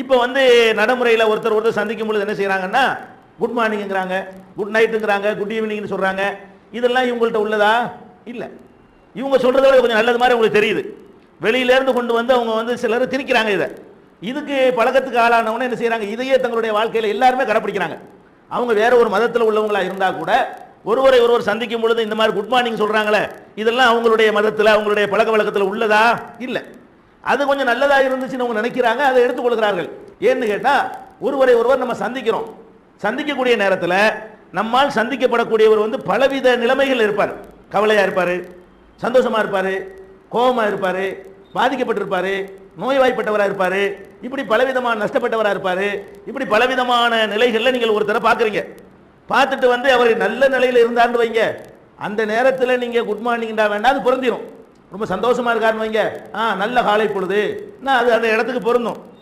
இப்போ வந்து நடைமுறையில் ஒருத்தர் ஒருத்தர் சந்திக்கும் பொழுது என்ன செய்கிறாங்கன்னா குட் மார்னிங்கிறாங்க குட் நைட்டுங்கிறாங்க குட் ஈவினிங்னு சொல்கிறாங்க இதெல்லாம் இவங்கள்ட்ட உள்ளதா? இல்லை. இவங்க சொல்கிறத விட கொஞ்சம் நல்லது மாதிரி உங்களுக்கு தெரியுது. வெளியிலேருந்து கொண்டு வந்து அவங்க வந்து சிலர் திணிக்கிறாங்க இதை. இதுக்கு பழக்கத்துக்கு ஆளானவங்க என்ன செய்கிறாங்க இதையே தங்களுடைய வாழ்க்கையில் எல்லாருமே கடைப்பிடிக்கிறாங்க. அவங்க வேற ஒரு மதத்தில் உள்ளவங்களாக இருந்தால் கூட ஒருவரை ஒருவர் சந்திக்கும் பொழுது இந்த மாதிரி குட் மார்னிங் சொல்கிறாங்களே இதெல்லாம் அவங்களுடைய மதத்தில் அவங்களுடைய பழக்க வழக்கத்தில் உள்ளதா? இல்லை. அது கொஞ்சம் நல்லதாக இருந்துச்சுன்னு அவங்க நினைக்கிறாங்க அதை எடுத்துக்கொள்கிறார்கள். ஏன்னு கேட்டால் ஒருவரை ஒருவர் நம்ம சந்திக்கிறோம். சந்திக்கக்கூடிய நேரத்தில் நம்மால் சந்திக்கப்படக்கூடியவர் வந்து பலவித நிலைமைகள் இருப்பார். கவலையாக இருப்பார் சந்தோஷமாக இருப்பார் கோபமாக இருப்பார் பாதிக்கப்பட்டிருப்பார் நோய்வாய்ப்பட்டவராக இருப்பார் இப்படி பலவிதமான நஷ்டப்பட்டவராக இருப்பார் இப்படி பலவிதமான நிலைகளில் நீங்கள் ஒருத்தரை பார்க்குறீங்க. பார்த்துட்டு வந்து அவர் நல்ல நிலையில் இருந்தார்னு வைங்க. அந்த நேரத்தில் நீங்கள் குட் மார்னிங்டா வேண்டாம் அது பொருந்திடும் ரொம்ப சந்தோஷமா இருக்காருன்னு வைங்க. ஆ நல்ல காலை பொழுது. நான் அது அந்த இடத்துக்கு பொருந்தும்.